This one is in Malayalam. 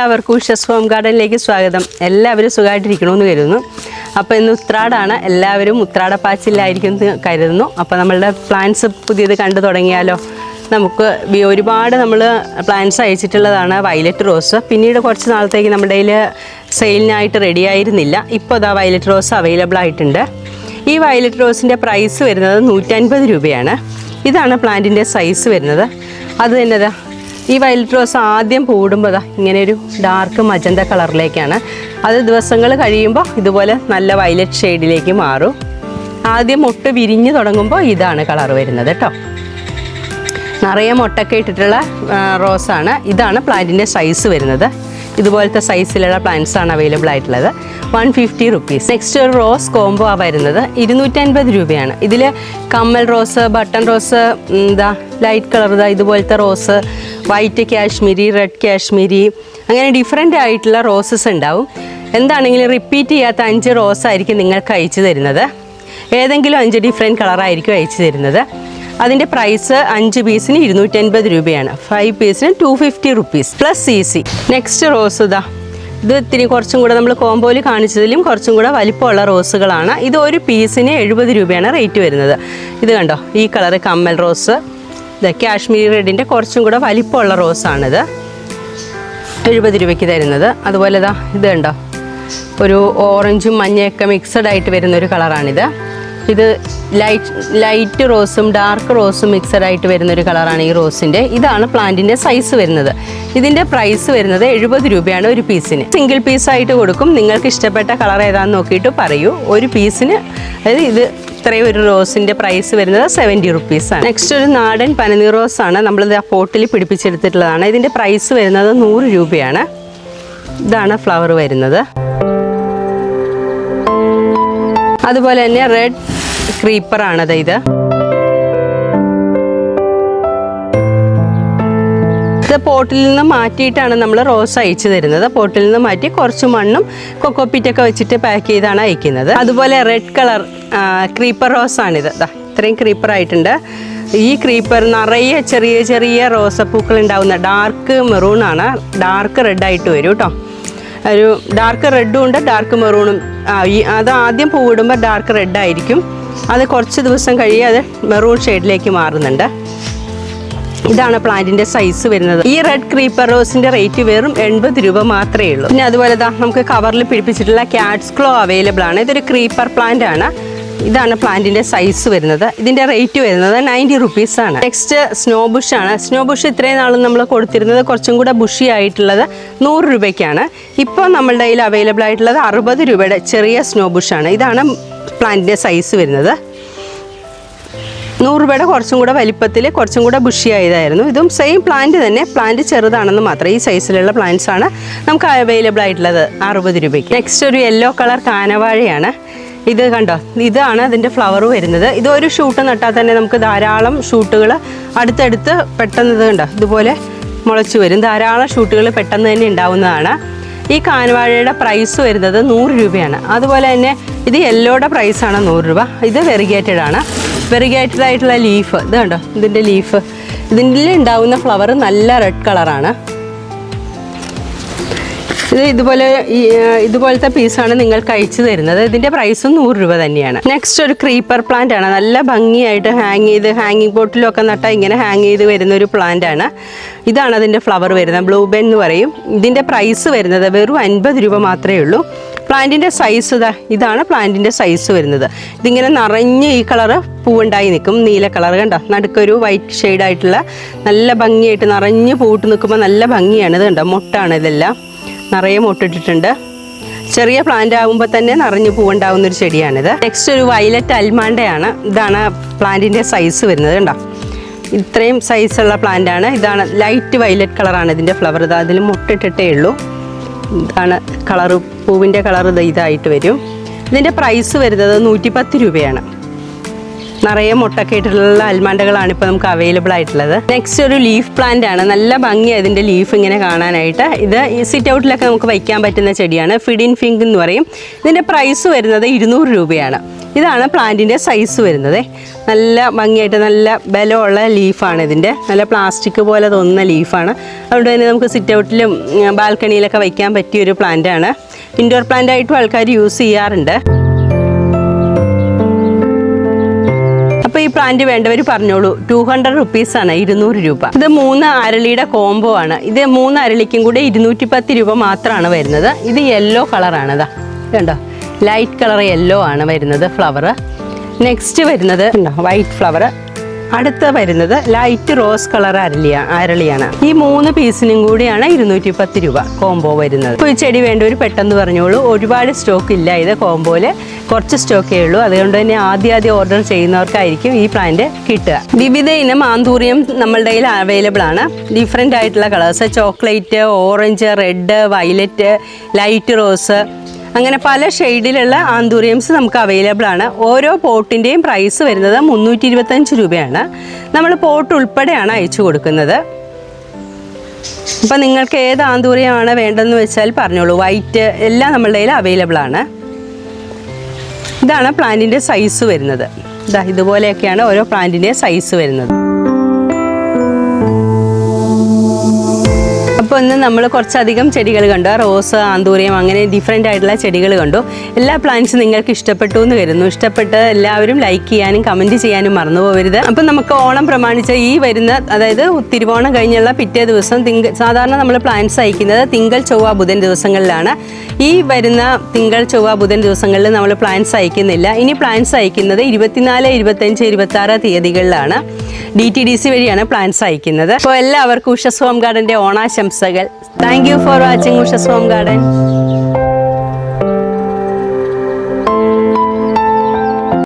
എല്ലാവർക്കും ഉഷസ് ഹോം ഗാർഡനിലേക്ക് സ്വാഗതം. എല്ലാവരും സുഖമായിട്ടിരിക്കണമെന്ന് കരുതുന്നു. അപ്പോൾ ഇന്ന് ഉത്രാടാണ്. എല്ലാവരും ഉത്രാട പാച്ചിലായിരിക്കും എന്ന് കരുതുന്നു. അപ്പോൾ നമ്മളുടെ പ്ലാന്റ്സ് പുതിയത് കണ്ടു തുടങ്ങിയാലോ? നമുക്ക് ഒരുപാട് നമ്മൾ പ്ലാന്റ്സ് അയച്ചിട്ടുള്ളതാണ് വയലറ്റ് റോസ് പിന്നീട് കുറച്ച് നാളത്തേക്ക് നമ്മുടെ കയ്യിൽ സെയിലിനായിട്ട് റെഡി ആയിരുന്നില്ല. ഇപ്പോൾ അതാ വയലറ്റ് റോസ് അവൈലബിൾ ആയിട്ടുണ്ട്. ഈ വയലറ്റ് റോസിന്റെ പ്രൈസ് വരുന്നത് നൂറ്റൻപത് രൂപയാണ്. ഇതാണ് പ്ലാന്റിന്റെ സൈസ് വരുന്നത്. അത് തന്നെ ഈ വയലറ്റ് റോസ് ആദ്യം പൂടുമ്പോൾ ഇങ്ങനെ ഒരു ഡാർക്ക് മജന്ത കളറിലേക്കാണ് അത് ദിവസങ്ങൾ കഴിയുമ്പോൾ ഇതുപോലെ നല്ല വയലറ്റ് ഷെയ്ഡിലേക്ക് മാറും. ആദ്യം മുട്ട് വിരിഞ്ഞ് തുടങ്ങുമ്പോൾ ഇതാണ് കളർ വരുന്നത് കേട്ടോ നിറയെ മുട്ടൊക്കെ ഇട്ടിട്ടുള്ള റോസാണ് ഇതാണ് പ്ലാന്റിന്റെ സൈസ് വരുന്നത്. ഇതുപോലത്തെ സൈസിലുള്ള പ്ലാന്റ്സ് ആണ് അവൈലബിൾ ആയിട്ടുള്ളത്. വൺ ഫിഫ്റ്റി റുപ്പീസ് നെക്സ്റ്റ് ഒരു റോസ് കോംബോ ആ വരുന്നത് ഇരുന്നൂറ്റൻപത് രൂപയാണ്. ഇതിൽ കമ്മൽ റോസ് ബട്ടൺ റോസ് എന്താ ലൈറ്റ് കളർ ഇതാ ഇതുപോലത്തെ rose white Kashmiri red Kashmiri അങ്ങനെ ഡിഫറെന്റ് ആയിട്ടുള്ള റോസസ് ഉണ്ടാവും. എന്താണെങ്കിലും റിപ്പീറ്റ് ചെയ്യാത്ത അഞ്ച് റോസ് ആയിരിക്കും നിങ്ങൾക്ക് അയച്ചു തരുന്നത്. ഏതെങ്കിലും അഞ്ച് ഡിഫറെന്റ് കളറായിരിക്കും അയച്ചു തരുന്നത്. അതിന്റെ പ്രൈസ് അഞ്ച് പീസിന് ഇരുന്നൂറ്റൻപത് രൂപയാണ്. ഫൈവ് പീസിന് two fifty rupees plus C C next rose ഇതാ. ഇത് ഇത്തിരി കുറച്ചും കൂടെ നമ്മൾ കോമ്പോയിൽ കാണിച്ചതിലും കുറച്ചും കൂടെ വലിപ്പമുള്ള റോസുകളാണ് ഇത് ഒരു പീസിന് എഴുപത് രൂപയാണ് റേറ്റ് വരുന്നത്. ഇത് കണ്ടോ? ഈ കളറ് കമ്മൽ റോസ് ഇത് കാശ്മീരി റെഡിന്റെ കുറച്ചും കൂടെ വലിപ്പമുള്ള റോസാണിത്. എഴുപത് രൂപയ്ക്ക് തരുന്നത്. അതുപോലെ ഇതാ ഇത് കണ്ടോ? ഒരു ഓറഞ്ചും മഞ്ഞയൊക്കെ മിക്സഡ് ആയിട്ട് വരുന്ന ഒരു കളറാണിത്. ഇത് ലൈറ്റ് ലൈറ്റ് റോസും ഡാർക്ക് റോസും മിക്സഡ് ആയിട്ട് വരുന്ന ഒരു കളറാണ് ഈ റോസിന്റെ ഇതാണ് പ്ലാന്റിന്റെ സൈസ് വരുന്നത്. ഇതിന്റെ പ്രൈസ് വരുന്നത് എഴുപത് രൂപയാണ് ഒരു പീസിന് സിംഗിൾ പീസായിട്ട് കൊടുക്കും. നിങ്ങൾക്ക് ഇഷ്ടപ്പെട്ട കളർ ഏതാണെന്ന് നോക്കിയിട്ട് പറയൂ. ഒരു പീസിന് അതായത് ഇത് ഇത്രയും ഒരു റോസിന്റെ പ്രൈസ് വരുന്നത് സെവന്റി റുപ്പീസാണ് നെക്സ്റ്റ് ഒരു നാടൻ പനനീർ റോസാണ് നമ്മളിത് ആ പോട്ടിൽ പിടിപ്പിച്ചെടുത്തിട്ടുള്ളതാണ്. ഇതിന്റെ പ്രൈസ് വരുന്നത് നൂറ് രൂപയാണ്. ഇതാണ് ഫ്ലവർ വരുന്നത്. അതുപോലെ തന്നെ റെഡ് ക്രീപ്പറാണത് ഇത്. ഇത് പോട്ടിൽ നിന്ന് മാറ്റിയിട്ടാണ് നമ്മൾ റോസ് അയച്ചു തരുന്നത്. പോട്ടിൽ നിന്ന് മാറ്റി കുറച്ച് മണ്ണും കൊക്കോപ്പിറ്റൊക്കെ വെച്ചിട്ട് പാക്ക് ചെയ്താണ് അയക്കുന്നത്. അതുപോലെ റെഡ് കളർ ക്രീപ്പർ റോസാണിത് ഇത്രയും ക്രീപ്പർ ആയിട്ടുണ്ട്. ഈ ക്രീപ്പർ നിറയെ ചെറിയ ചെറിയ റോസപ്പൂക്കൾ ഉണ്ടാവുന്ന ഡാർക്ക് മെറൂൺ ആണ്. ഡാർക്ക് റെഡ് ആയിട്ട് വരും കേട്ടോ. ഒരു ഡാർക്ക് റെഡും ഉണ്ട് ഡാർക്ക് മെറൂണും അത് ആദ്യം പൂവിടുമ്പോൾ ഡാർക്ക് റെഡ് ആയിരിക്കും. അത് കുറച്ച് ദിവസം കഴിയും അത് മെറൂൺ ഷെയ്ഡിലേക്ക് മാറുന്നുണ്ട്. ഇതാണ് പ്ലാന്റിന്റെ സൈസ് വരുന്നത്. ഈ റെഡ് ക്രീപ്പർ റോസിന്റെ റേറ്റ് വെറും എൺപത് രൂപ മാത്രമേ ഉള്ളൂ. പിന്നെ അതുപോലെ നമുക്ക് കവറിൽ പിടിപ്പിച്ചിട്ടുള്ള ക്യാറ്റ്സ് ക്ലോ അവൈലബിൾ ആണ്. ഇതൊരു ക്രീപ്പർ പ്ലാന്റ് ആണ്. ഇതാണ് പ്ലാന്റിന്റെ സൈസ് വരുന്നത്. ഇതിന്റെ റേറ്റ് വരുന്നത് നയന്റി റുപ്പീസ് ആണ്. നെക്സ്റ്റ് സ്നോ ബുഷ് ആണ്. സ്നോ ബുഷ് ഇത്രയും നാളും നമ്മൾ കൊടുത്തിരുന്നത് കുറച്ചും കൂടെ ബുഷി ആയിട്ടുള്ളത് നൂറ് രൂപയ്ക്കാണ്. ഇപ്പോൾ നമ്മളുടെ കയ്യിൽ അവൈലബിൾ ആയിട്ടുള്ളത് അറുപത് രൂപയുടെ ചെറിയ സ്നോ ബുഷ് ആണ്. ഇതാണ് പ്ലാന്റിന്റെ സൈസ് വരുന്നത്. നൂറ് കുറച്ചും കൂടെ വലിപ്പത്തിൽ കുറച്ചും കൂടെ ബുഷി ആയതായിരുന്നു. ഇതും സെയിം പ്ലാന്റ് തന്നെ. പ്ലാന്റ് ചെറുതാണെന്ന് മാത്രം. ഈ സൈസിലുള്ള പ്ലാന്റ്സ് ആണ് നമുക്ക് അവൈലബിൾ ആയിട്ടുള്ളത് അറുപത് രൂപയ്ക്ക്. നെക്സ്റ്റ് ഒരു യെല്ലോ കളർ കാനവാഴയാണ്. ഇത് കണ്ടോ? ഇതാണ് അതിന്റെ ഫ്ലവർ വരുന്നത്. ഇത് ഒരു ഷൂട്ട് നട്ടാൽ തന്നെ നമുക്ക് ധാരാളം ഷൂട്ടുകൾ അടുത്തടുത്ത് പെട്ടെന്ന് ഇത് കണ്ടോ? ഇതുപോലെ മുളച്ചു വരും. ധാരാളം ഷൂട്ടുകൾ പെട്ടെന്ന് തന്നെ ഉണ്ടാവുന്നതാണ്. ഈ കാനവാഴയുടെ പ്രൈസ് വരുന്നത് നൂറ് രൂപയാണ്. അതുപോലെ തന്നെ ഇത് യെല്ലോയുടെ പ്രൈസാണ് നൂറ് രൂപ. ഇത് വെറിഗേറ്റഡ് ആണ്. വെറിഗേറ്റഡ് ആയിട്ടുള്ള ലീഫ് ഇത് കണ്ടോ? ഇതിന്റെ ലീഫ് ഇതിന്റെ ഉണ്ടാവുന്ന ഫ്ലവർ നല്ല റെഡ് കളറാണ് ഇത് ഇതുപോലെ ഇതുപോലത്തെ പീസാണ് നിങ്ങൾക്ക് അയച്ചു തരുന്നത്. ഇതിന്റെ പ്രൈസും നൂറ് രൂപ തന്നെയാണ്. നെക്സ്റ്റ് ഒരു ക്രീപ്പർ പ്ലാന്റ് ആണ്. നല്ല ഭംഗിയായിട്ട് ഹാങ് ചെയ്ത് ഹാങ്ങിങ് ബോട്ടിലൊക്കെ നട്ടാൽ ഇങ്ങനെ ഹാങ് ചെയ്ത് വരുന്ന ഒരു പ്ലാന്റ് ആണ്. ഇതാണ് അതിന്റെ ഫ്ലവർ വരുന്നത്. ബ്ലൂ ബെൻ എന്ന് പറയും. ഇതിന്റെ പ്രൈസ് വരുന്നത് വെറും അൻപത് രൂപ മാത്രമേ ഉള്ളൂ. പ്ലാന്റിന്റെ സൈസ് ഇതാണ് പ്ലാന്റിന്റെ സൈസ് വരുന്നത്. ഇതിങ്ങനെ നിറഞ്ഞ് ഈ കളറ് പൂവുണ്ടായി നിൽക്കും. നീല കളർ കണ്ടോ? നടുക്കൊരു വൈറ്റ് ഷെയ്ഡായിട്ടുള്ള നല്ല ഭംഗിയായിട്ട് നിറഞ്ഞ് പൂട്ട് നിൽക്കുമ്പോൾ നല്ല ഭംഗിയാണ്. ഇത് കണ്ടോ? മുട്ടാണ് ഇതെല്ലാം. നിറയെ മുട്ടിട്ടിട്ടുണ്ട്. ചെറിയ പ്ലാന്റ് ആകുമ്പോൾ തന്നെ നിറഞ്ഞു പൂവുണ്ടാവുന്ന ഒരു ചെടിയാണിത്. നെക്സ്റ്റ് ഒരു വയലറ്റ് അൽമാണ്ടയാണ്. ഇതാണ് പ്ലാന്റിന്റെ സൈസ് വരുന്നത് കണ്ടോ? ഇത്രയും സൈസുള്ള പ്ലാന്റാണ് ഇതാണ് ലൈറ്റ് വയലറ്റ് കളറാണ് ഇതിന്റെ ഫ്ലവർ ഇത് അതിൽ മുട്ടിട്ടിട്ടേ ഉള്ളൂ. ഇതാണ് കളറ് പൂവിന്റെ കളർ ഇതായിട്ട് വരും. ഇതിന്റെ പ്രൈസ് വരുന്നത് നൂറ്റിപ്പത്ത് രൂപയാണ്. നിറയെ മുട്ടൊക്കെ ഇട്ടിട്ടുള്ള അൽമാണ്ടകളാണ് ഇപ്പോൾ നമുക്ക് അവൈലബിൾ ആയിട്ടുള്ളത്. നെക്സ്റ്റ് ഒരു ലീഫ് പ്ലാന്റ് ആണ്. നല്ല ഭംഗിയാണ് ഇതിന്റെ ലീഫ് ഇങ്ങനെ കാണാനായിട്ട്. ഇത് സിറ്റ് ഔട്ടിലൊക്കെ നമുക്ക് വയ്ക്കാൻ പറ്റുന്ന ചെടിയാണ്. ഫിഡിൻ ഫിങ്ക് എന്ന് പറയും. ഇതിന്റെ പ്രൈസ് വരുന്നത് ഇരുന്നൂറ് രൂപയാണ്. ഇതാണ് പ്ലാന്റിന്റെ സൈസ് വരുന്നത്. നല്ല ഭംഗിയായിട്ട് നല്ല ബലമുള്ള ലീഫാണ് ഇതിന്റെ നല്ല പ്ലാസ്റ്റിക് പോലെ തോന്നുന്ന ലീഫാണ് അതുകൊണ്ട് തന്നെ നമുക്ക് സിറ്റ് ഔട്ടിലും ബാൽക്കണിയിലൊക്കെ വയ്ക്കാൻ പറ്റിയ ഒരു പ്ലാന്റാണ് ഇൻഡോർ പ്ലാന്റ് ആയിട്ടും ആൾക്കാർ യൂസ് ചെയ്യാറുണ്ട്. അപ്പോൾ ഈ പ്ലാന്റ് വേണ്ടവർ പറഞ്ഞോളൂ. ടു ഹൺഡ്രഡ് റുപ്പീസ് ആണ് ഇരുന്നൂറ് രൂപ. ഇത് മൂന്ന് അരളിയുടെ കോംബോ ആണ്. ഇത് മൂന്ന് അരളിക്കും കൂടെ ഇരുന്നൂറ്റി പത്ത് രൂപ മാത്രമാണ് വരുന്നത്. ഇത് യെല്ലോ കളറാണ് ഇതാ കണ്ടോ? ലൈറ്റ് കളർ യെല്ലോ ആണ് വരുന്നത് ഫ്ലവർ നെക്സ്റ്റ് വരുന്നത് വൈറ്റ് ഫ്ലവർ അടുത്ത വരുന്നത് ലൈറ്റ് റോസ് കളർ അരളിയ അരളിയാണ്. ഈ മൂന്ന് പീസിനും കൂടിയാണ് ഇരുന്നൂറ്റി പത്ത് രൂപ കോംബോ വരുന്നത്. ഇപ്പോൾ ഈ ചെടി വേണ്ട ഒരു പെട്ടെന്ന് പറഞ്ഞോളൂ. ഒരുപാട് സ്റ്റോക്ക് ഇല്ല. ഇത് കോംബോയിൽ കുറച്ച് സ്റ്റോക്കേ ഉള്ളൂ. അതുകൊണ്ട് തന്നെ ആദ്യം ആദ്യം ഓർഡർ ചെയ്യുന്നവർക്കായിരിക്കും ഈ പ്ലാന്റ് കിട്ടുക. വിവിധ ഇനം ആന്തൂറിയം നമ്മളുടെ കയ്യിൽ അവൈലബിൾ ആണ്. ഡിഫറെന്റ് ആയിട്ടുള്ള colours chocolate orange red violet light rose അങ്ങനെ പല ഷെയ്ഡിലുള്ള ആന്തൂറിയംസ് നമുക്ക് അവൈലബിൾ ആണ്. ഓരോ പോട്ടിന്റെയും പ്രൈസ് വരുന്നത് മുന്നൂറ്റി ഇരുപത്തഞ്ച് രൂപയാണ്. നമ്മൾ പോട്ട് ഉൾപ്പെടെയാണ് അയച്ചു കൊടുക്കുന്നത്. അപ്പം നിങ്ങൾക്ക് ഏത് ആന്തൂറിയമാണ് വേണ്ടതെന്ന് വെച്ചാൽ പറഞ്ഞോളൂ. വൈറ്റ് എല്ലാം നമ്മളുടെ കയ്യിൽ അവൈലബിൾ ആണ്. ഇതാണ് പ്ലാന്റിന്റെ സൈസ് വരുന്നത്. ഇതാ ഇതുപോലെയൊക്കെയാണ് ഓരോ പ്ലാന്റിന്റെ സൈസ് വരുന്നത്. ഇന്ന് നമ്മൾ കുറച്ചധികം ചെടികൾ കണ്ടു. റോസ് ആന്തൂറിയം അങ്ങനെ ഡിഫറെന്റ് ആയിട്ടുള്ള ചെടികൾ കണ്ടു. എല്ലാ പ്ലാന്റ്സും നിങ്ങൾക്ക് ഇഷ്ടപ്പെട്ടു എന്ന് വരുന്നു ഇഷ്ടപ്പെട്ട് എല്ലാവരും ലൈക്ക് ചെയ്യാനും കമന്റ് ചെയ്യാനും മറന്നു പോകരുത്. അപ്പം നമുക്ക് ഓണം പ്രമാണിച്ച് ഈ വരുന്ന അതായത് തിരുവോണം കഴിഞ്ഞുള്ള പിറ്റേ ദിവസം തിങ്ക സാധാരണ നമ്മൾ പ്ലാന്റ്സ് അയക്കുന്നത് തിങ്കൾ ചൊവ്വ ബുധൻ ദിവസങ്ങളിലാണ്. ഈ വരുന്ന തിങ്കൾ ചൊവ്വ ബുധൻ ദിവസങ്ങളിൽ നമ്മൾ പ്ലാന്റ്സ് അയക്കുന്നില്ല. ഇനി പ്ലാന്റ്സ് അയക്കുന്നത് ഇരുപത്തിനാല് ഇരുപത്തഞ്ച് ഇരുപത്താറ് തീയതികളിലാണ്. ഡി ടി ഡി സി വഴിയാണ് പ്ലാൻസ് അയക്കുന്നത്. അപ്പോൾ എല്ലാവർക്കും ഉഷസ് ഹോം ഗാർഡന്റെ ഓണാശംസകൾ. Thank you for watching Ushas home garden.